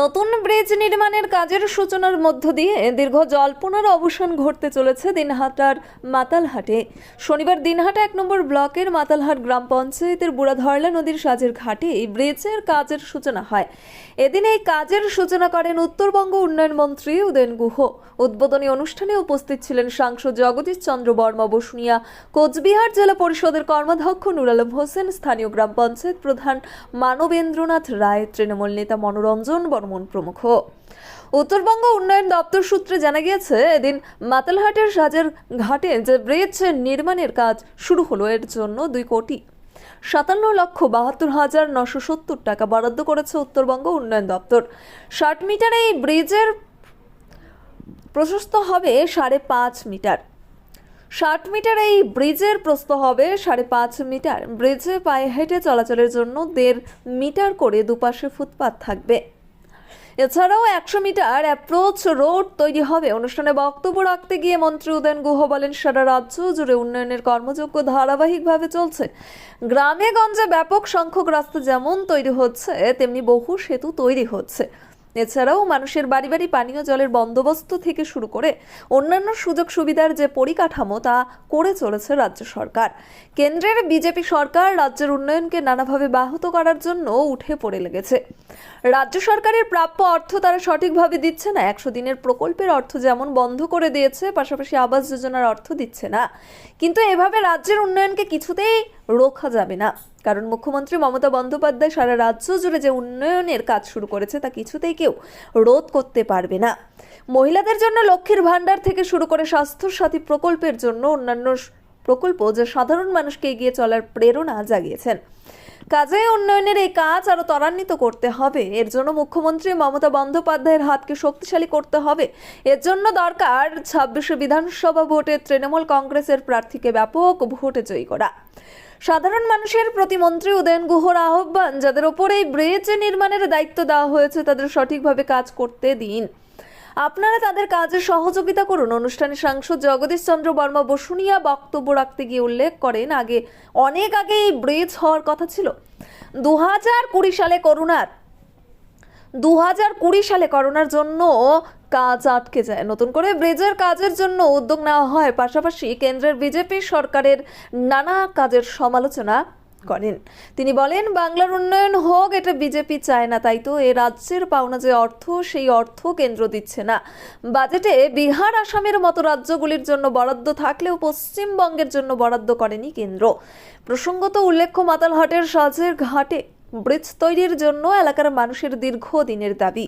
নতুন ব্রিজ নির্মাণের কাজের সূচনার মধ্য দিয়ে দীর্ঘ জল্পনার অবসান ঘটতে চলেছে দিনহাটার মাতালহাটে। শনিবার দিনহাটা এক নম্বর ব্লকের মাতালহাট গ্রাম পঞ্চায়েতের বুড়াধরলা নদীর সাজের ঘাটে এই ব্রিজের কাজের সূচনা হয়। এদিন এই কাজের সূচনা করেন উত্তরবঙ্গ উন্নয়ন মন্ত্রী উদয়ন গুহ। উদ্বোধনী অনুষ্ঠানে উপস্থিত ছিলেন সাংসদ জগদীশ চন্দ্র বর্মা বসুনিয়া, কোচবিহার জেলা পরিষদের কর্মাধ্যক্ষ নুর আলম হোসেন, স্থানীয় গ্রাম পঞ্চায়েত প্রধান মানবেন্দ্রনাথ রায়, তৃণমূল নেতা মনোরঞ্জন বর্মন প্রমুখ। উত্তরবঙ্গ উন্নয়ন দপ্তর সূত্রে জানা গিয়েছে, এদিন মাতালহাটের সাজের ঘাটে যে ব্রিজ নির্মাণের কাজ শুরু হলো, এর জন্য দুই কোটি সাতান্ন লক্ষ বাহাত্তর হাজার নশো সত্তর টাকা বরাদ্দ করেছে উত্তরবঙ্গ উন্নয়ন দপ্তর। ষাট মিটার এই ব্রিজের প্রশস্ত হবে সাড়ে পাঁচ মিটার। ষাট মিটার এই ব্রিজের প্রস্থ হবে সাড়ে পাঁচ মিটার। ব্রিজে পায়ে হেঁটে চলাচলের জন্য দেড় মিটার করে দুপাশে ফুটপাত থাকবে। এছাড়াও একশো মিটার অ্যাপ্রোচ রোড তৈরি হবে। অনুষ্ঠানে বক্তব্য রাখতে গিয়ে মন্ত্রী উদয়ন গুহ বলেন, সারা রাজ্য জুড়ে উন্নয়নের কর্মযজ্ঞ ধারাবাহিকভাবে চলছে। গ্রামে গঞ্জে ব্যাপক সংখ্যক রাস্তা যেমন তৈরি হচ্ছে, তেমনি বহু সেতু তৈরি হচ্ছে। এছাড়াও মানুষের বাড়ি বাড়ি পানীয় জলের বন্দোবস্ত থেকে শুরু করে অন্যান্য সুযোগ সুবিধার যে পরিকাঠামো, তা করে চলেছে রাজ্য সরকার। কেন্দ্রের বিজেপি সরকার রাজ্যের উন্নয়নকে নানাভাবে ব্যাহত করার জন্য উঠে পড়ে লেগেছে। রাজ্য সরকারের প্রাপ্য অর্থ তারা সঠিকভাবে দিচ্ছে না। একশো দিনের প্রকল্পের অর্থ যেমন বন্ধ করে দিয়েছে, পাশাপাশি আবাস যোজনার অর্থ দিচ্ছে না। কিন্তু এভাবে রাজ্যের উন্নয়নকে কিছুতেই রোখা যাবে না। কারণ মুখ্যমন্ত্রী মমতা বন্দ্যোপাধ্যায় সারা রাজ্য জুড়ে যে উন্নয়নের কাজ শুরু করেছে, তা কিছুতেই কেউ রোধ করতে পারবে না। মহিলাদের জন্য লক্ষ্মীর ভাণ্ডার থেকে শুরু করে স্বাস্থ্য সাথী প্রকল্পের জন্য অন্যান্য প্রকল্প যা সাধারণ মানুষকে এগিয়ে চলার প্রেরণা জাগিয়েছেন। কাজে উন্নয়নের এই কাজ আরও ত্বরান্বিত করতে হবে। এর জন্য মুখ্যমন্ত্রী মমতা বন্দ্যোপাধ্যায়ের হাতকে শক্তিশালী করতে হবে। এর জন্য দরকার ছাব্বিশে বিধানসভা ভোটে তৃণমূল কংগ্রেসের প্রার্থীকে ব্যাপক ভোটে জয়ী করা। সাধারণ মানুষের প্রতি মন্ত্রী উদয়ন গুহর আহ্বান, যাদের ওপর এই ব্রিজ নির্মাণের দায়িত্ব দেওয়া হয়েছে, তাদের সঠিকভাবে কাজ করতে দিন। আপনারা তাদের কাজে সহযোগিতা করুন। অনুষ্ঠানে সাংসদ জগদীশ চন্দ্র বর্মা বসুনিয়া বক্তব্য রাখতে গিয়ে উল্লেখ করেন, আগে অনেক আগে এই ব্রিজ হওয়ার কথা ছিল। দু কুড়ি সালে করোনার দু হাজার কুড়ি সালে করোনার জন্য কাজ আটকে যায়। নতুন করে ব্রিজের কাজের জন্য উদ্যোগ নেওয়া হয়। পাশাপাশি কেন্দ্রের বিজেপি সরকারের নানা কাজের সমালোচনা করেন। তিনি বলেন, বাংলার উন্নয়ন হোক, এটা বিজেপি চায় না, তাই তো এ রাজ্যের পাওনা যে অর্থ, সেই অর্থ কেন্দ্র দিচ্ছে না। বাজেটে বিহার, আসামের মতো রাজ্যগুলির জন্য বরাদ্দ থাকলেও পশ্চিমবঙ্গের জন্য বরাদ্দ করেনি কেন্দ্র। প্রসঙ্গত উল্লেখ্য, মাতালহাটের সাজের ঘাটে ব্রিজ তৈরির জন্য এলাকার মানুষের দীর্ঘদিনের দাবি।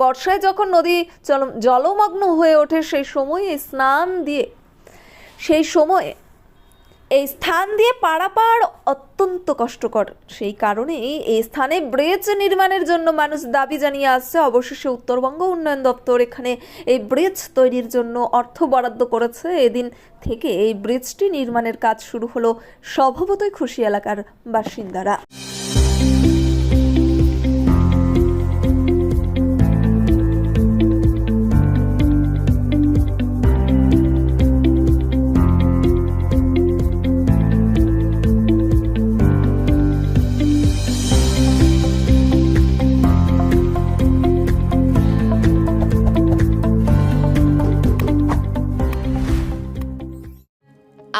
বর্ষায় যখন নদী জলমগ্ন হয়ে ওঠে, সেই সময়ে স্নান দিয়ে, সেই সময়ে, এই স্থান দিয়ে পারাপার অত্যন্ত কষ্টকর। সেই কারণেই এই স্থানে ব্রিজ নির্মাণের জন্য মানুষ দাবি জানিয়ে আসছে। অবশেষে উত্তরবঙ্গ উন্নয়ন দপ্তর এখানে এই ব্রিজ তৈরির জন্য অর্থ বরাদ্দ করেছে। এদিন থেকে এই ব্রিজটি নির্মাণের কাজ শুরু হলো স্বভাবতই খুশি এলাকার বাসিন্দারা।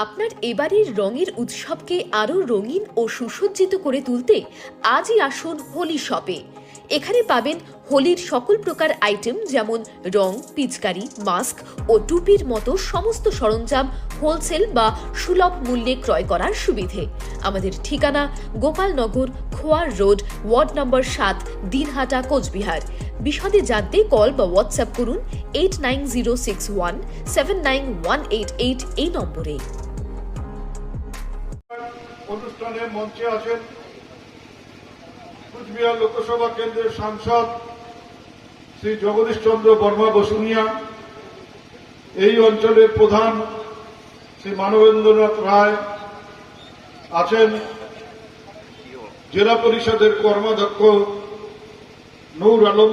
আপনার এবারের রঙের উৎসবকে আরও রঙিন ও সুসজ্জিত করে তুলতে আজই আসুন হোলি শপে। এখানে পাবেন হোলির সকল প্রকার আইটেম যেমন রং, পিচকারি, মাস্ক ও টুপির মতো সমস্ত সরঞ্জাম হোলসেল বা সুলভ মূল্যে ক্রয় করার সুবিধে। আমাদের ঠিকানা Gopalnagar, Khoyar road, ward number সাত, দিনহাটা, কোচবিহার। বিশদে জানতে কল বা হোয়াটসঅ্যাপ করুন eight nine zero six one seven nine one eight eight এই নম্বরে। অনুষ্ঠানে মঞ্চে আছেন কুচবিহার লোকসভা কেন্দ্রের সাংসদ শ্রী জগদীশ চন্দ্র বর্মা বসুনিয়া, এই অঞ্চলের প্রধান শ্রী মানবেন্দ্রনাথ রায় আছেন জেলা পরিষদের কর্মাধ্যক্ষ নূর আলম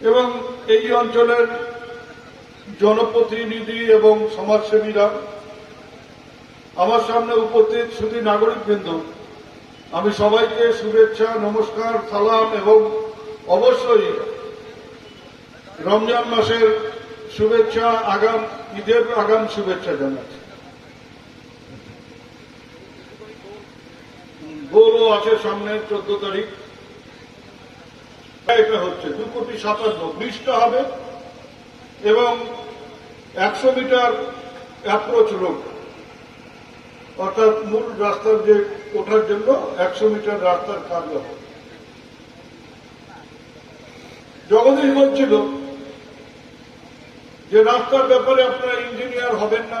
এবং এই অঞ্চলের জনপ্রতিনিধি এবং সমাজসেবীরা আমার সামনে উপস্থিত শুধু নাগরিক নাগরিকবৃন্দ, আমি সবাইকে শুভেচ্ছা, নমস্কার, সালাম এবং অবশ্যই রমজান মাসের শুভেচ্ছা, আগাম, ঈদের আগাম শুভেচ্ছা জানাচ্ছি। গোলও আছে সামনে চোদ্দ তারিখ। এটা হচ্ছে দু কোটি সাতান্ন ব্রিজটা হবে এবং একশো মিটার অ্যাপ্রোচ রোড অর্থাৎ মূল রাস্তার যে ওঠার জন্য একশো মিটার রাস্তার কাজ হবে। জগদীশ বলছিল যে রাস্তার ব্যাপারে আপনারা ইঞ্জিনিয়ার হবেন না।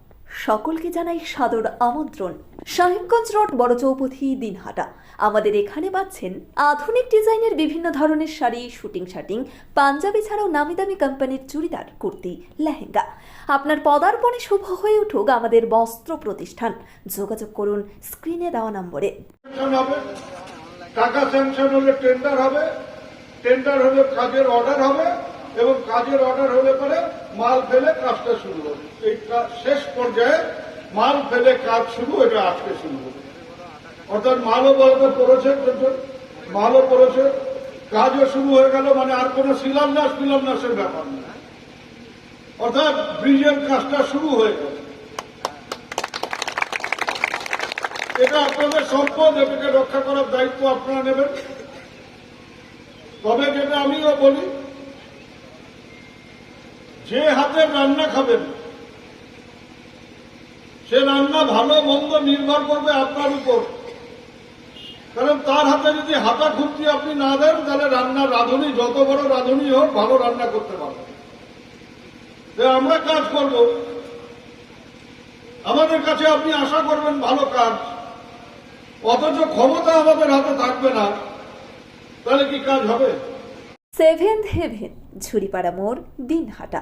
সকলকে জানাই সাদর আমন্ত্রণ। সাহেবগঞ্জ রোড, বড় চৌপথি, দিনহাটা। আমাদের এখানে পাচ্ছেন আধুনিক ডিজাইনের বিভিন্ন ধরনের শাড়ি, শুটিং, শাটিং, পাঞ্জাবি ছাড়াও নামি দামি কোম্পানির চুড়িদার, কুর্তি, লেহেঙ্গা। আপনার পদার্পণে শুভ হয়ে উঠুক আমাদের বস্ত্র প্রতিষ্ঠান। যোগাযোগ করুন স্ক্রিনে দেওয়া নম্বরে। টাকা স্যাংশন হলে টেন্ডার হবে টেন্ডার হলে কাজের অর্ডার হবে এবং কাজের অর্ডার হলে পরে মাল ফেলে কাজটা শুরু হবে। এই শেষ পর্যায়ে মাল ফেলে কাজ শুরু এটা আজকে শুরু হবে। অর্থাৎ মালও বলতে পড়েছে মালও পড়েছে কাজও শুরু হয়ে গেল মানে আর কোনো শিলান্যাস ফিলান্যাসের ব্যাপার নেই। অর্থাৎ ব্রিজের কাজটা শুরু হয়ে গেল। এটা আপনাদের সম্পদ, এটাকে রক্ষা করার দায়িত্ব আপনারা নেবেন। তবে যেটা আমিও বলি যে হাতের রান্না খাবেন, সে রান্না ভালো, মন্দ নির্ভর করবে আপনার উপর। কারণ তার হাতে যদি হাতা খুঁজতে আপনি না দেন, তাহলে রান্না রাঁধুনি, যত বড় রাঁধুনি হোক, ভালো রান্না করতে পারবে। আমরা কাজ করব। আমাদের কাছে আপনি আশা করবেন ভালো কাজ। অথচ ক্ষমতা আমাদের হাতে থাকবে না। তাহলে কি কাজ হবে? সেভেন্থ হেভেন, ঝুড়িপাড়া মোড়, দিনহাটা।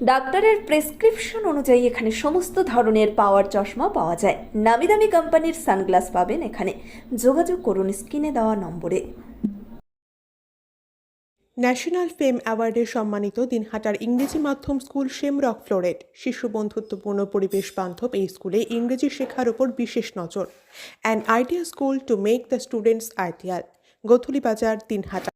ডাক্তারের প্রেসক্রিপশন অনুযায়ী এখানে সমস্ত ধরনের পাওয়ার চশমা পাওয়া যায়। নামি দামি কোম্পানির সানগ্লাস পাবেন এখানে। যোগাযোগ করুন স্ক্রিনে দেওয়া নম্বরে। ন্যাশনাল ফেম অ্যাওয়ার্ডে সম্মানিত দিনহাটার ইংরেজি মাধ্যম স্কুল শেমরক ফ্লোরেট, শিশু বন্ধুত্বপূর্ণ পরিবেশ বান্ধব এই স্কুলে ইংরেজি শেখার উপর বিশেষ নজর। An idea school to make the students ideal Gothuli Bazar, Dinhata.